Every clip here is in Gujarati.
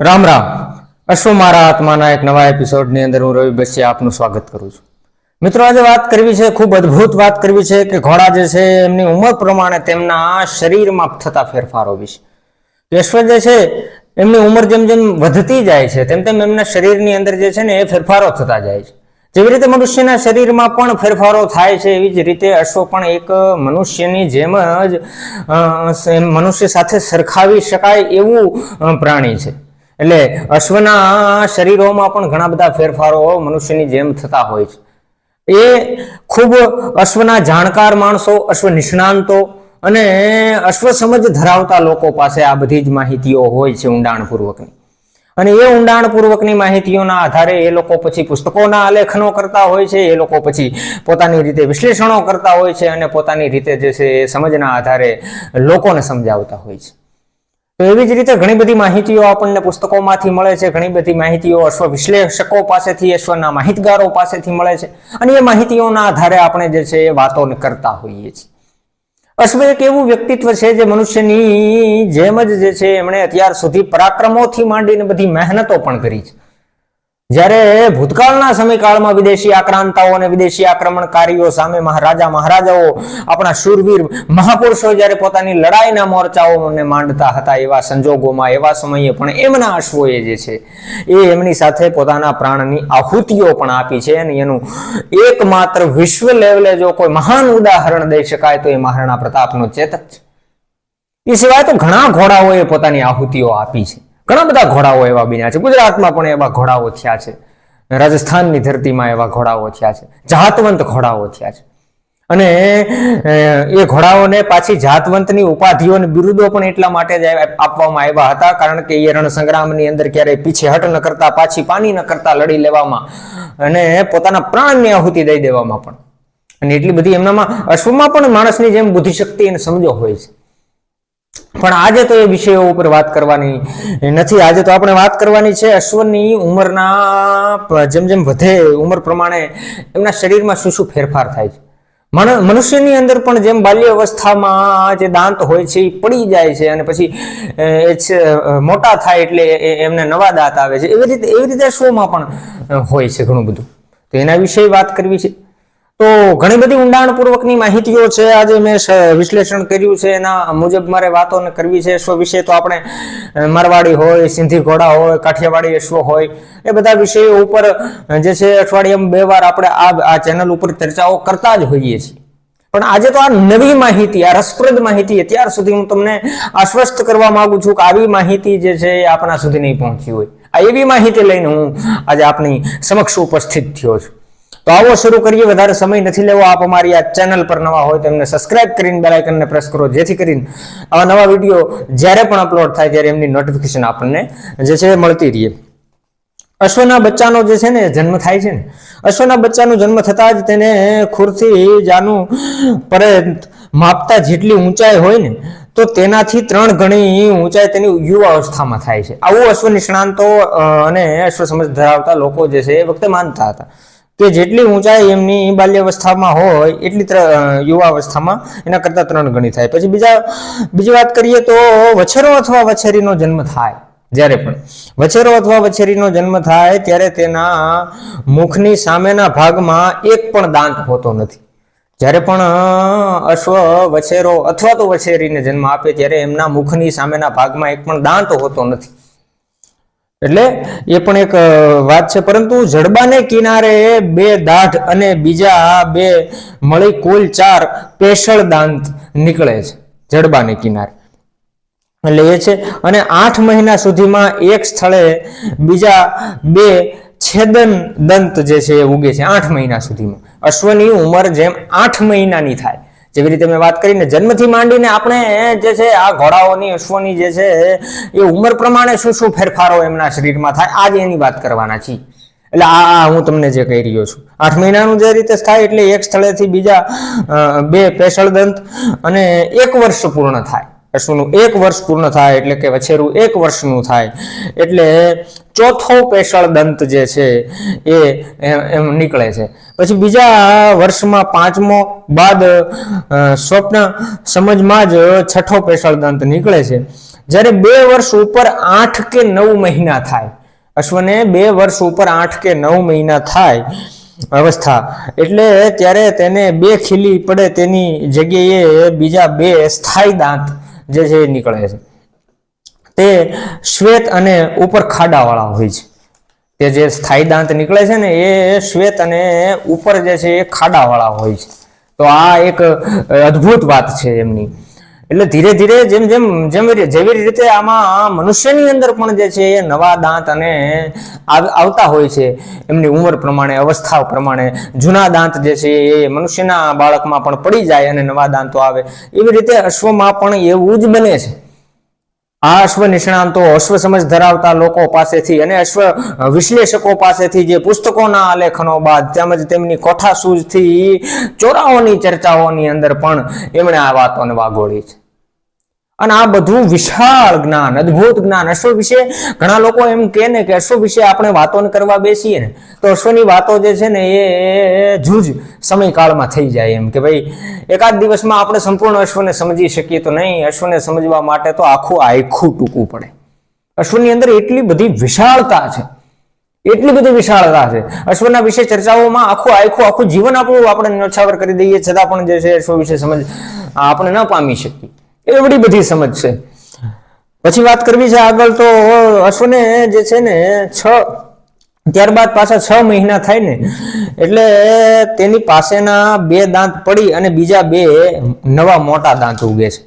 રામ રામ. અશ્વ મારા આત્માના એક નવા એપિસોડની અંદર હું રવિ બસિયા આપનું સ્વાગત કરું છું. મિત્રો, આજે વાત કરવી છે, ખૂબ અદ્ભુત વાત કરવી છે કે ઘોડા જે છે, એમની ઉંમર પ્રમાણે તેમના શરીરમાં થતા ફેરફારો વિશે. અશ્વ જે છે, એમની ઉંમર જેમ જેમ વધતી જાય છે, તેમ તેમ એમના શરીરની અંદર જે છે ને, એ ફેરફારો થતા જાય છે. જેવી રીતે મનુષ્યના શરીરમાં પણ ફેરફારો થાય છે, એવી જ રીતે અશ્વ પણ એક મનુષ્યની જેમ જ મનુષ્ય સાથે સરખાવી શકાય એવું પ્રાણી છે. એટલે અશ્વના શરીરોમાં પણ ઘણા બધા ફેરફારો મનુષ્યની જેમ થતા હોય છે. એ ખૂબ અશ્વના જાણકાર માણસો, અશ્વ નિષ્ણાંતો અને અશ્વ સમજ ધરાવતા લોકો પાસે આ બધી જ માહિતીઓ હોય છે ઊંડાણપૂર્વકની. અને એ ઊંડાણપૂર્વકની માહિતીઓના આધારે એ લોકો પછી પુસ્તકોના આલેખનો કરતા હોય છે, એ લોકો પછી પોતાની રીતે વિશ્લેષણો કરતા હોય છે અને પોતાની રીતે જે છે એ સમજના આધારે લોકોને સમજાવતા હોય છે. તો એવી જ રીતે ઘણી બધી માહિતીઓ આપણને પુસ્તકોમાંથી મળે છે. ઘણી બધી માહિતીઓ અશ્વ વિશ્લેષકો પાસેથી, અશ્વના માહિતગારો પાસેથી મળે છે. અને એ માહિતીઓના આધારે આપણે જે છે એ વાતો કરતા હોઈએ છીએ. અશ્વ એક એવું વ્યક્તિત્વ છે જે મનુષ્યની જેમ જ જે છે એમણે અત્યાર સુધી પરાક્રમોથી માંડીને બધી મહેનતો પણ કરી છે. જ્યારે ભૂતકાળના સમયકાળમાં વિદેશી આક્રાંતાઓ અને વિદેશી આક્રમણકારીઓ સામે મહારાજા મહારાજાઓ આપણા શૂરવીર મહાપુરુષો જ્યારે પોતાની લડાઈના મોરચાઓને માંડતા હતા એવા સંજોગોમાં, એવા સમયે પણ એમના અશ્વોએ જે છે એ એમની સાથે પોતાના પ્રાણની આહુતિઓ પણ આપી છે અને એનું એકમાત્ર વિશ્વ લેવલે જો કોઈ મહાન ઉદાહરણ દઈ શકાય તો એ મહારાણા પ્રતાપનો ચેતક છે. એ સિવાય તો ઘણા ઘોડાઓએ પોતાની આહુતિઓ આપી છે. ઘણા બધા ઘોડાઓ એવા બન્યા છે. ગુજરાતમાં પણ એવા ઘોડાઓ થયા છે. રાજસ્થાનની ધરતીમાં એવા ઘોડાઓ થયા છે. જાતવંત ઘોડાઓ થયા છે. અને એ ઘોડાઓને પાછી જાતવંતની ઉપાધિઓ અને બિરુદો પણ એટલા માટે જ આપવામાં આવ્યા હતા. કારણ કે એ રણસંગ્રામની અંદર ક્યારેય પીછેહટ ન કરતા, પાછી પાણી ન કરતા લડી લેવામાં અને પોતાના પ્રાણની આહુતિ દઈ દેવામાં પણ. અને એટલી બધી એમનામાં અશ્વમાં પણ માણસની જેમ બુદ્ધિશક્તિ અને સમજો હોય છે. પણ આજે તો એ વિષયો ઉપર વાત કરવાની નથી. આજે તો આપણે વાત કરવાની છે અશ્વની ઉંમરના જેમ જેમ વધે ઉંમર પ્રમાણે એમના શરીરમાં શું શું ફેરફાર થાય છે. મનુષ્યની અંદર પણ જેમ બાલ્ય અવસ્થામાં જે દાંત હોય છે એ પડી જાય છે અને પછી એ મોટા થાય એટલે એમને નવા દાંત આવે છે. એવી રીતે એવી રીતે શોમાં પણ હોય છે ઘણું બધું. તો એના વિશે વાત કરવી છે. તો ઘણી બધી ઊંડાણપૂર્વકની માહિતીઓ છે. આજે મેં વિશ્લેષણ કર્યું છે. એના મુજબ મારે વાતોને કરવી છે. અશ્વ વિશે તો આપણે મારવાડી હોય, સિંધી ઘોડા હોય, કાઠિયાવાડી અશ્વ હોય, એ બધા વિષયો ઉપર જે છે અઠવાડિયામાં બે વાર આપણે આ આ ચેનલ ઉપર ચર્ચાઓ કરતા જ હોઈએ છીએ. પણ આજે તો આ નવી માહિતી, આ રસપ્રદ માહિતી, અત્યાર સુધી હું તમને આશ્વસ્ત કરવા માંગુ છું કે આવી માહિતી જે છે એ આપણા સુધી નહીં પહોંચી હોય. આ એવી માહિતી લઈને હું આજે આપની સમક્ષ ઉપસ્થિત થયો છું. તો આવો શરૂ કરીએ. વધારે સમય નથી લેવો. આપ અમારી આ ચેનલ પર નવા હોય તો એમને સબસ્ક્રાઇબ કરીને બેલ આઇકનને પ્રેસ કરો. જેથી કરીને આવા નવા વીડિયો જ્યારે પણ અપલોડ થાય ત્યારે એમની નોટિફિકેશન આપણને જે છે મળતી રહીએ. અશ્વના બચ્ચાનો જે છે ને જન્મ થાય છે ને. અશ્વના બચ્ચાનો જન્મ થતાં જ તેને ખુરથી જાનું પરે માપતા જેટલી ઊંચાઈ હોય ને, તો તેનાથી ત્રણ ગણી ઊંચાઈ તેની યુવા અવસ્થામાં થાય છે. આવું અશ્વ નિષ્ણાંતો અને અશ્વ સમજ ધરાવતા લોકો જે છે એ વખતે માનતા હતા. કે જેટલી ઊંચાઈ એમની બાલ્યાવસ્થામાં હોય, એટલી યુવાવસ્થામાં એના કરતાં ત્રણ ગણી થાય. પછી બીજા, બીજી વાત કરીએ તો વછેરો અથવા વછેરીનો જન્મ થાય. જ્યારે પણ વછેરો અથવા વછેરીનો જન્મ થાય, ત્યારે તેના મુખની સામેના ભાગમાં એક પણ દાંત હોતો નથી. જ્યારે પણ અશ્વ વછેરો અથવા તો વછેરીને જન્મ આપે, ત્યારે એમના મુખની સામેના ભાગમાં એક પણ દાંત હોતો નથી. એટલે એ પણ એક વાત છે. પરંતુ જડબાને કિનારે બે દાઢ અને બીજા બે મળી કુલ ચાર પેશળ દાંત નીકળે છે જડબાને કિનારે. એટલે એ છે. અને આઠ મહિના સુધીમાં એક સ્થળે બીજા બે છેદન દંત જે છે એ ઉગે છે આઠ મહિના સુધીમાં. અશ્વની ઉંમર જેમ આઠ મહિનાની થાય. જેવી રીતે મેં વાત કરીને જન્મથી માંડીને આપણે જે છે આ ઘોડાઓની, અશ્વની જે છે એ ઉંમર પ્રમાણે શું શું ફેરફારો એમના શરીરમાં થાય, આજે એની વાત કરવાના છીએ. એટલે આ હું તમને જે કહી રહ્યો છું. આઠ મહિનાનું જે રીતે થાય એટલે એક સ્થળેથી બીજા બે પેશળ દંત અને એક વર્ષ પૂર્ણ થાય. અશ્વનું એક વર્ષ પૂર્ણ થાય એટલે કે વછેરું એક વર્ષનું થાય. એટલે ચોથો પેશળ દંત જે છે એ એમ નીકળે છે. પછી બીજા વર્ષમાં પાંચમો બાદ સ્વપ્ન સમજમાં જ છઠ્ઠો પેશળ દંત નીકળે છે. જ્યારે બે વર્ષ ઉપર આઠ કે નવ મહિના થાય. અશ્વને બે વર્ષ ઉપર આઠ કે નવ મહિના થાય અવસ્થા. એટલે ત્યારે તેને બે ખીલી પડે તેની જગ્યાએ બીજા બે સ્થાયી દાંત જે છે એ નીકળે છે. તે શ્વેત અને ઉપર ખાડાવાળા હોય છે. તે જે સ્થાયી દાંત નીકળે છે ને, એ શ્વેત અને ઉપર જે છે એ ખાડાવાળા હોય છે. તો આ એક અદ્ભુત વાત છે એમની. એટલે ધીરે ધીરે જેમ જેમ જેમ જેવી રીતે આમાં મનુષ્યની અંદર પણ જે છે એ નવા દાંત અને આવતા હોય છે, એમની ઉંમર પ્રમાણે અવસ્થા પ્રમાણે, જૂના દાંત જે છે એ મનુષ્યના બાળકમાં પણ પડી જાય અને નવા દાંતો આવે. એવી રીતે અશ્વમાં પણ એવું જ બને છે. આ અશ્વ નિષ્ણાંતો અશ્વ સમજ ધરાવતા લોકો પાસેથી અને અશ્વ વિશ્લેષકો પાસેથી જે પુસ્તકોના આલેખનો બાદ તેમજ તેમની કોઠાસૂઝથી ચોરાઓની ચર્ચાઓની અંદર પણ એમણે આ વાતોને વાગોળી છે. અને આ બધું વિશાળ જ્ઞાન, અદભુત જ્ઞાન. અશ્વ વિશે ઘણા લોકો એમ કહે ને કે અશ્વ વિશે આપણે વાતો કરવા બેસીએ ને, તો અશ્વની વાતો જે છે ને એ જૂજ સમયકાળમાં થઈ જાય એમ કે ભાઈ, એકાદ દિવસમાં આપણે સંપૂર્ણ અશ્વને સમજી શકીએ તો નહીં, અશ્વને સમજવા માટે તો આખું આખું ટૂંકવું પડે. અશ્વની અંદર એટલી બધી વિશાળતા છે, એટલી બધી વિશાળતા છે. અશ્વના વિશે ચર્ચાઓમાં આખું આખું આખું જીવન આપણું આપણે નોછાવર કરી દઈએ, છતાં પણ જે છે અશ્વ વિશે સમજ આપણે ન પામી શકીએ. એવડી બધી સમજ છે. પછી વાત કરવી છે આગળ તો અશ્વને જે છે ને, છ, ત્યારબાદ પાછા છ મહિના થાય ને, એટલે તેની પાસેના બે દાંત પડી અને બીજા બે નવા મોટા દાંત ઉગે છે.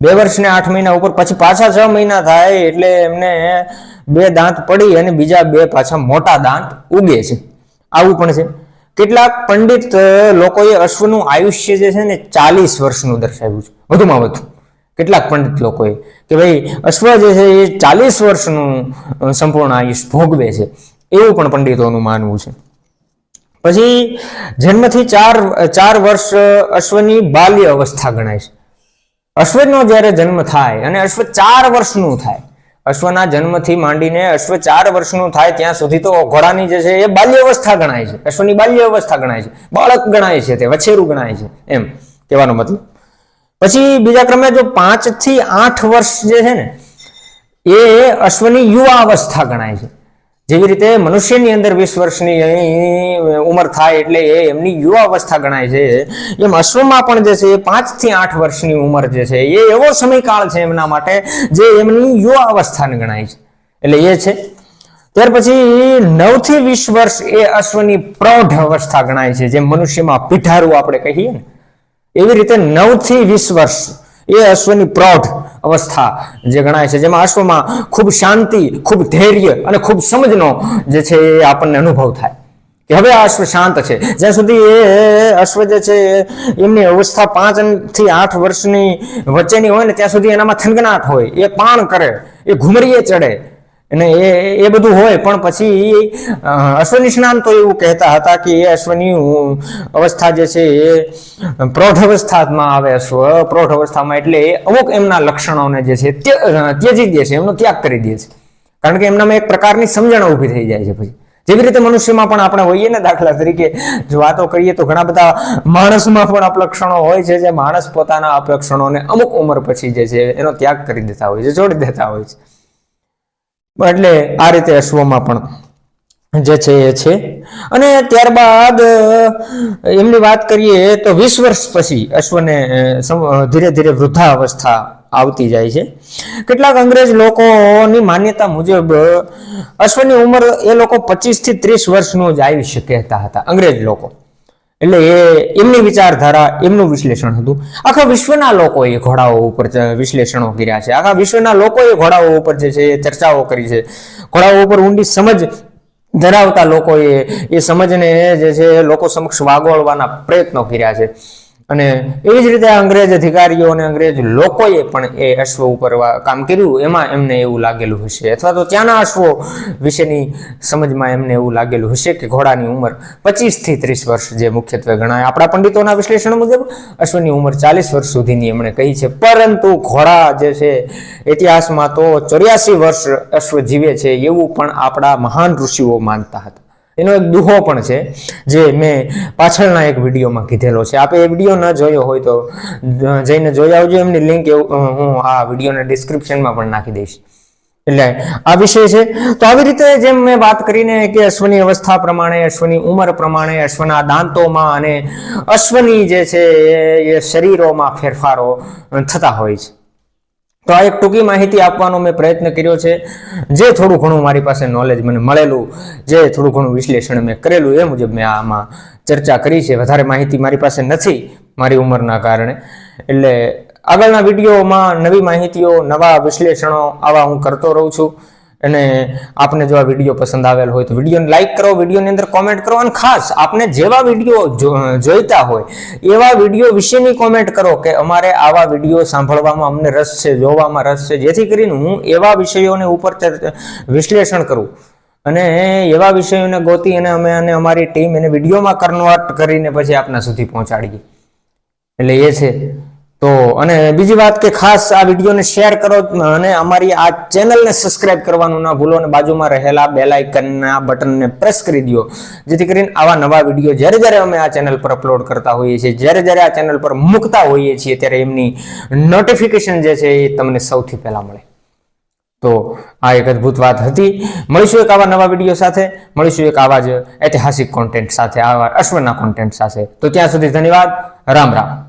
બે વર્ષ ને આઠ મહિના ઉપર, પછી પાછા છ મહિના થાય એટલે એમને બે દાંત પડી અને બીજા બે પાછા મોટા દાંત ઉગે છે. આવું પણ છે. કેટલાક પંડિત લોકોએ અશ્વનું આયુષ્ય જે છે ને ચાલીસ વર્ષનું દર્શાવ્યું છે. વધુમાં વધુ. કેટલાક પંડિત લોકોએ કે ભાઈ અશ્વ જે છે એ ચાલીસ વર્ષનું સંપૂર્ણ આયુષ ભોગવે છે. એવું પણ પંડિતોનું માનવું છે. પછી જન્મથી ચાર ચાર વર્ષ અશ્વની બાલ્ય અવસ્થા ગણાય છે. અશ્વનો જ્યારે જન્મ થાય અને અશ્વ ચાર વર્ષનું થાય, અશ્વના જન્મથી માંડીને અશ્વ ચાર વર્ષનું થાય ત્યાં સુધી તો ઘોડાની જે છે એ બાલ્ય અવસ્થા ગણાય છે. અશ્વની બાલ્ય અવસ્થા ગણાય છે. બાળક ગણાય છે તે, વછેરું ગણાય છે. એમ કહેવાનો મતલબ. પછી બીજા ક્રમે જો પાંચથી આઠ વર્ષ જે છે ને, એ અશ્વની યુવા અવસ્થા ગણાય છે. જેવી રીતે મનુષ્યની અંદર વીસ વર્ષની ઉંમર થાય એટલે એ એમની યુવા અવસ્થા ગણાય છે. એમ અશ્વમાં પણ જે છે એ પાંચથી આઠ વર્ષની ઉંમર જે છે એ એવો સમયકાળ છે એમના માટે જે એમની યુવા અવસ્થાને ગણાય છે. એટલે એ છે. ત્યાર પછી નવથી વીસ વર્ષ એ અશ્વની પ્રૌઢ અવસ્થા ગણાય છે, જેમ મનુષ્યમાં પીઠારું આપણે કહીએ ને એવી રીતે નવથી વીસ વર્ષ એ અશ્વની પ્રૌઢ અવસ્થા જે ગણાય છે, જેમાં અશ્વમાં ખૂબ શાંતિ, ખૂબ ધૈર્ય અને ખૂબ સમજનો જે છે એ આપણને અનુભવ થાય. કે હવે આ અશ્વ શાંત છે. જ્યાં સુધી એ અશ્વ જે છે એમની અવસ્થા પાંચથી આઠ વર્ષની વચ્ચેની હોય ને, ત્યાં સુધી એનામાં થનગનાટ હોય. એ પાણ કરે, એ ઘુમરીએ ચડે અને એ એ બધું હોય, પણ પછી અશ્વ નિષ્ણાંતો એવું કહેતા હતા કે એ અશ્વની અવસ્થા જે છે એ પ્રૌઢ અવસ્થામાં આવે અશ્વ. પ્રૌઢ અવસ્થામાં એટલે અમુક એમના લક્ષણોને જે છે ત્ય- ત્યજી દે છે, એમનો ત્યાગ કરી દે છે. કારણ કે એમનામાં એક પ્રકારની સમજણ ઊભી થઈ જાય છે પછી. જેવી રીતે મનુષ્યમાં પણ આપણે હોઈએ ને દાખલા તરીકે, જો વાતો કરીએ તો ઘણા બધા માણસમાં પણ અપલક્ષણો હોય છે જે માણસ પોતાના અપલક્ષણોને અમુક ઉંમર પછી જે છે એનો ત્યાગ કરી દેતા હોય છે છોડી દેતા હોય છે. એટલે આ રીતે અશ્વમાં પણ જે છે એ છે. અને ત્યારબાદ એમની વાત કરીએ તો વીસ વર્ષ પછી અશ્વને ધીરે ધીરે ધીરે વૃદ્ધાવસ્થા આવતી જાય છે. કેટલાક અંગ્રેજ લોકોની માન્યતા મુજબ, અશ્વની ઉંમર એ લોકો પચીસથી ત્રીસ વર્ષનું જ આયુષ્ય કહેતા હતા, અંગ્રેજ લોકો. એટલે એ એમની વિચારધારા, એમનું વિશ્લેષણ હતું. આખા વિશ્વના લોકોએ ઘોડાઓ ઉપર વિશ્લેષણો કર્યા છે. આખા વિશ્વના લોકોએ ઘોડાઓ ઉપર જે છે એ ચર્ચાઓ કરી છે. ઘોડાઓ ઉપર ઊંડી સમજ ધરાવતા લોકોએ એ સમજને જે છે લોકો સમક્ષ વાગોળવાના પ્રયત્નો કર્યા છે. અને એવી જ રીતે અંગ્રેજ અધિકારીઓ અને અંગ્રેજ લોકોએ પણ એ અશ્વ ઉપર કામ કર્યું. એમાં એમને એવું લાગેલું હશે. અથવા તો ત્યાંના અશ્વો વિશેની સમજમાં એમને એવું લાગેલું હશે કે ઘોડાની ઉંમર પચીસથી ત્રીસ વર્ષ જે મુખ્યત્વે ગણાય. આપણા પંડિતોના વિશ્લેષણ મુજબ અશ્વની ઉંમર ચાલીસ વર્ષ સુધીની એમણે કહી છે. પરંતુ ઘોડા જે છે, ઇતિહાસમાં તો ચોર્યાસી વર્ષ અશ્વ જીવે છે એવું પણ આપણા મહાન ઋષિઓ માનતા હતા. એનો એક દુહો પણ છે, જે મેં પાછળના એક વિડીયોમાં કીધેલો છે. આપણે એ વીડિયો ન જોયો હોય તો જઈને જોઈ આવજો. એમની લિંક હું આ વિડીયોના ડિસ્ક્રિપ્શનમાં પણ નાખી દઈશ. એટલે આ વિષય છે. તો આવી રીતે જેમ મેં વાત કરીને કે અશ્વની અવસ્થા પ્રમાણે, અશ્વની ઉંમર પ્રમાણે, અશ્વના દાંતોમાં અને અશ્વની જે છે એ- શરીરોમાં ફેરફારો થતા હોય છે. તો આ એક ટૂંકી માહિતી આપવાનો મેં પ્રયત્ન કર્યો છે. જે થોડું ઘણું મારી પાસે નોલેજ મને મળેલું, જે થોડું ઘણું વિશ્લેષણ મેં કરેલું, એ મુજબ મેં આમાં ચર્ચા કરી છે. વધારે માહિતી મારી પાસે નથી મારી ઉંમરના કારણે. એટલે આગળના વિડીયોમાં નવી માહિતીઓ, નવા વિશ્લેષણો આવા હું કરતો રહું છું. અને આપને જો આ વીડિયો પસંદ આવેલ હોય તો વિડીયોને લાઈક કરો, વિડીયોની અંદર કોમેન્ટ કરો અને ખાસ આપને જેવા વીડિયો જોઈતા હોય, એવા વીડિયો વિશેની કોમેન્ટ કરો કે અમારે આવા વીડિયો સાંભળવામાં અમને રસ છે, જોવામાં રસ છે. જેથી કરીને હું એવા વિષયોને ઉપર વિશ્લેષણ કરું. અને એવા વિષયોને ગોતી અને અમે અને અમારી ટીમ એને વિડીયોમાં કન્વર્ટ કરીને પછી આપના સુધી પહોંચાડીએ. એટલે એ છે. તો, અને બીજી વાત કે ખાસ આ વિડીયોને શેર કરો અને અમારી આ ચેનલને સબસ્ક્રાઇબ કરવાનું ના ભૂલો અને બાજુમાં રહેલા બેલ આઇકનના બટનને પ્રેસ કરી દો. જેથી કરીને આવા નવા વીડિયો જ્યારે જ્યારે અમે આ ચેનલ પર અપલોડ કરતા હોઈએ છીએ, જ્યારે જ્યારે આ ચેનલ પર મૂકતા હોઈએ છીએ, ત્યારે એમની નોટિફિકેશન જે છે એ તમને સૌથી પહેલાં મળે. તો આ એક અદ્ભુત વાત હતી. મળીશું એક આવા નવા વીડિયો સાથે. મળીશું એક આવા જ ઐતિહાસિક કોન્ટેન્ટ સાથે, આવા અશ્વના કોન્ટેન્ટ સાથે. તો ત્યાં સુધી ધન્યવાદ. રામ રામ.